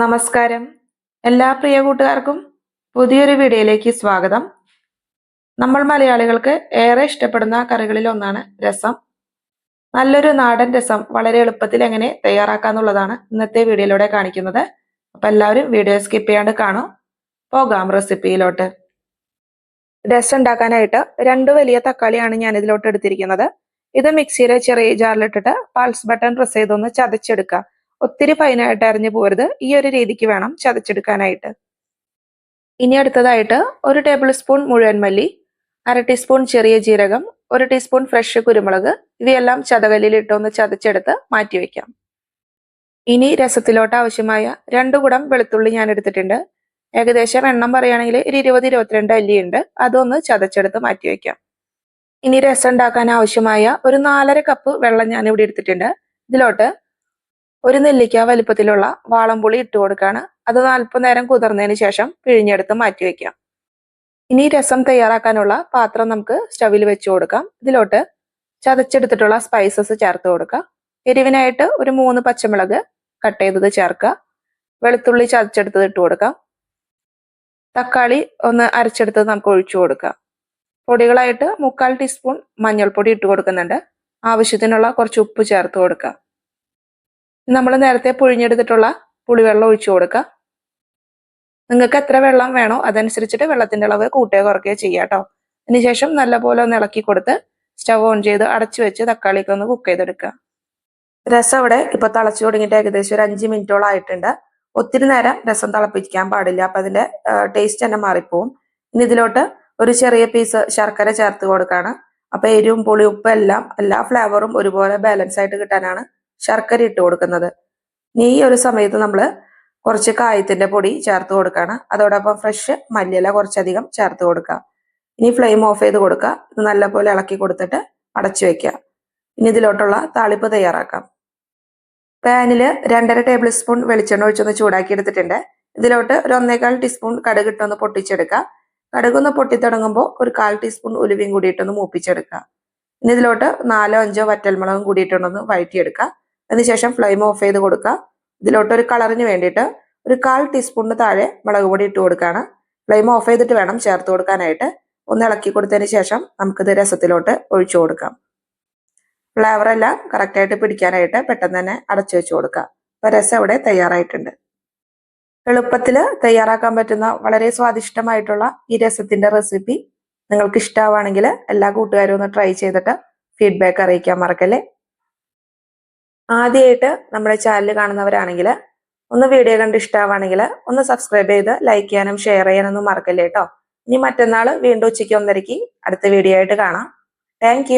നമസ്കാരം. എല്ലാ പ്രിയ കൂട്ടുകാർക്കും പുതിയൊരു വീഡിയോയിലേക്ക് സ്വാഗതം. നമ്മൾ മലയാളികൾക്ക് ഏറെ ഇഷ്ടപ്പെടുന്ന കറികളിൽ ഒന്നാണ് രസം. നല്ലൊരു നാടൻ രസം വളരെ എളുപ്പത്തിൽ എങ്ങനെ തയ്യാറാക്കാന്നുള്ളതാണ് ഇന്നത്തെ വീഡിയോയിലൂടെ കാണിക്കുന്നത്. അപ്പൊ എല്ലാവരും വീഡിയോ സ്കിപ്പ് ചെയ്യാണ്ട് കാണും. പോകാം റെസിപ്പിയിലോട്ട്. രസം ഉണ്ടാക്കാനായിട്ട് രണ്ട് വലിയ തക്കാളിയാണ് ഞാൻ ഇതിലോട്ട് എടുത്തിരിക്കുന്നത്. ഇത് മിക്സിയിലെ ചെറിയ ജാറിലിട്ടിട്ട് പൾസ് ബട്ടൺ പ്രസ് ചെയ്തൊന്ന് ചതച്ചെടുക്കുക. ഒത്തിരി ഫൈനായിട്ട് അരിഞ്ഞു പോരുത്. ഈ ഒരു രീതിക്ക് വേണം ചതച്ചെടുക്കാനായിട്ട്. ഇനി അടുത്തതായിട്ട് ഒരു ടേബിൾ സ്പൂൺ മുഴുവൻ മല്ലി അര ടീസ്പൂൺ ചെറിയ ജീരകം ഒരു ടീസ്പൂൺ ഫ്രഷ് കുരുമുളക് ഇവയെല്ലാം ചതകല്ലിൽ ഇട്ടൊന്ന് ചതച്ചെടുത്ത് മാറ്റി വെക്കാം ഇനി രസത്തിലോട്ട് ആവശ്യമായ രണ്ടു കുടം വെളുത്തുള്ളി ഞാൻ എടുത്തിട്ടുണ്ട്. ഏകദേശം എണ്ണം പറയുകയാണെങ്കിൽ ഒരു ഇരുപത് ഇരുപത്തിരണ്ട് അല്ലിയുണ്ട് അതൊന്ന് ചതച്ചെടുത്ത് മാറ്റി വെക്കാം ഇനി രസം ഉണ്ടാക്കാൻ ആവശ്യമായ ഒരു നാലര കപ്പ് വെള്ളം ഞാൻ ഇവിടെ എടുത്തിട്ടുണ്ട്. ഇതിലോട്ട് ഒരു നെല്ലിക്ക വലിപ്പത്തിലുള്ള വാളംപുളി ഇട്ട് കൊടുക്കുകയാണ് അത് അല്പനേരം നേരം കുതിർന്നതിന് ശേഷം പിഴിഞ്ഞെടുത്ത് മാറ്റി വെക്കാം. ഇനി രസം തയ്യാറാക്കാനുള്ള പാത്രം നമുക്ക് സ്റ്റവിൽ വെച്ച് കൊടുക്കാം. ഇതിലോട്ട് ചതച്ചെടുത്തിട്ടുള്ള സ്പൈസസ് ചേർത്ത് കൊടുക്കാം. എരിവിനായിട്ട് ഒരു മൂന്ന് പച്ചമുളക് കട്ട് ചെയ്തത് ചേർക്കുക. വെളുത്തുള്ളി ചതച്ചെടുത്തത് ഇട്ട് കൊടുക്കാം. തക്കാളി ഒന്ന് അരച്ചെടുത്തത് നമുക്ക് ഒഴിച്ചു കൊടുക്കാം. പൊടികളായിട്ട് മുക്കാൽ ടീസ്പൂൺ മഞ്ഞൾപ്പൊടി ഇട്ട് കൊടുക്കുന്നുണ്ട്. ആവശ്യത്തിനുള്ള കുറച്ച് ഉപ്പ് ചേർത്ത് കൊടുക്കാം. നമ്മൾ നേരത്തെ പുഴിഞ്ഞെടുത്തിട്ടുള്ള പുളിവെള്ളം ഒഴിച്ചു കൊടുക്കുക നിങ്ങൾക്ക് എത്ര വെള്ളം വേണോ അതനുസരിച്ചിട്ട് വെള്ളത്തിന്റെ അളവ് കൂട്ടുകയോ കുറയ്ക്കുകയോ ചെയ്യാം കേട്ടോ അതിനുശേഷം നല്ലപോലെ ഒന്ന് ഇളക്കി കൊടുത്ത് സ്റ്റവ് ഓൺ ചെയ്ത് അടച്ചു വെച്ച് തക്കാളിയൊക്കെ ഒന്ന് കുക്ക് ചെയ്തെടുക്കുക. രസം അവിടെ ഇപ്പൊ തിളച്ചു തുടങ്ങിയിട്ട് ഏകദേശം ഒരു അഞ്ച് മിനിറ്റോളം ആയിട്ടുണ്ട്. ഒത്തിരി നേരം രസം തിളപ്പിക്കാൻ പാടില്ല. അപ്പൊ അതിന്റെ ടേസ്റ്റ് തന്നെ മാറിപ്പോവും. ഇനി ഇതിലോട്ട് ഒരു ചെറിയ പീസ് ശർക്കര ചേർത്ത് കൊടുക്കാണ്. അപ്പൊ എരിവും പുളി ഉപ്പും എല്ലാം എല്ലാ ഫ്ലേവറും ഒരുപോലെ ബാലൻസ് ആയിട്ട് കിട്ടാനാണ് ശർക്കര ഇട്ട് കൊടുക്കുന്നത്. ഇനി ഈ ഒരു സമയത്ത് നമ്മൾ കുറച്ച് കായത്തിന്റെ പൊടി ചേർത്ത് കൊടുക്കുകയാണ് അതോടൊപ്പം ഫ്രഷ് മല്ലിയില കുറച്ചധികം ചേർത്ത് കൊടുക്കുക. ഇനി ഫ്ലെയിം ഓഫ് ചെയ്ത് കൊടുക്കുക. ഇത് നല്ലപോലെ ഇളക്കി കൊടുത്തിട്ട് അടച്ചു വെക്കുക. ഇനി ഇതിലോട്ടുള്ള താളിപ്പ് തയ്യാറാക്കാം. പാനിൽ രണ്ടര ടേബിൾ സ്പൂൺ വെളിച്ചെണ്ണ ഒഴിച്ചൊന്ന് ചൂടാക്കി എടുത്തിട്ടുണ്ട്. ഇതിലോട്ട് ഒരു ഒന്നേകാൽ ടീസ്പൂൺ കടുക് ഇട്ടൊന്ന് പൊട്ടിച്ചെടുക്കുക. കടുകൊന്ന് പൊട്ടി തുടങ്ങുമ്പോൾ ഒരു കാൽ ടീസ്പൂൺ ഉലുവയും കൂടിയിട്ടൊന്ന് മൂപ്പിച്ചെടുക്കുക. ഇനി ഇതിലോട്ട് നാലോ അഞ്ചോ വറ്റൽമുളകും കൂടി ഇട്ടൊന്ന് വഴറ്റിയെടുക്കുക. അതിനുശേഷം ഫ്ലെയിം ഓഫ് ചെയ്ത് കൊടുക്കുക. ഇതിലോട്ട് ഒരു കളറിന് വേണ്ടിയിട്ട് ഒരു കാൽ ടീസ്പൂണിന് താഴെ മുളക് പൊടി ഇട്ട് കൊടുക്കുകയാണ്. ഫ്ലെയിം ഓഫ് ചെയ്തിട്ട് വേണം ചേർത്ത് കൊടുക്കാനായിട്ട്. ഒന്ന് ഇളക്കി കൊടുത്തതിന് ശേഷം നമുക്കിത് രസത്തിലോട്ട് ഒഴിച്ചു കൊടുക്കാം. ഫ്ലേവർ എല്ലാം കറക്റ്റായിട്ട് പിടിക്കാനായിട്ട് പെട്ടെന്ന് തന്നെ അടച്ചു വെച്ച് കൊടുക്കുക. അപ്പൊ രസം ഇവിടെ തയ്യാറായിട്ടുണ്ട്. എളുപ്പത്തിൽ തയ്യാറാക്കാൻ പറ്റുന്ന വളരെ സ്വാദിഷ്ടമായിട്ടുള്ള ഈ രസത്തിന്റെ റെസിപ്പി നിങ്ങൾക്ക് ഇഷ്ടമാവുകയാണെങ്കിൽ എല്ലാ കൂട്ടുകാരും ഒന്ന് ട്രൈ ചെയ്തിട്ട് ഫീഡ്ബാക്ക് അറിയിക്കാൻ മറക്കല്ലേ? ആദ്യമായിട്ട് നമ്മുടെ ചാനൽ കാണുന്നവരാണെങ്കിൽ ഒന്ന് വീഡിയോ കണ്ട് ഇഷ്ടമാവാണെങ്കിൽ ഒന്ന് സബ്സ്ക്രൈബ് ചെയ്ത് ലൈക്ക് ചെയ്യാനും ഷെയർ ചെയ്യാനൊന്നും മറക്കല്ലേ കേട്ടോ ഇനി മറ്റന്നാൾ വീണ്ടും ഉച്ചയ്ക്ക് ഒന്നരയ്ക്ക് അടുത്ത വീഡിയോ ആയിട്ട് കാണാം. താങ്ക്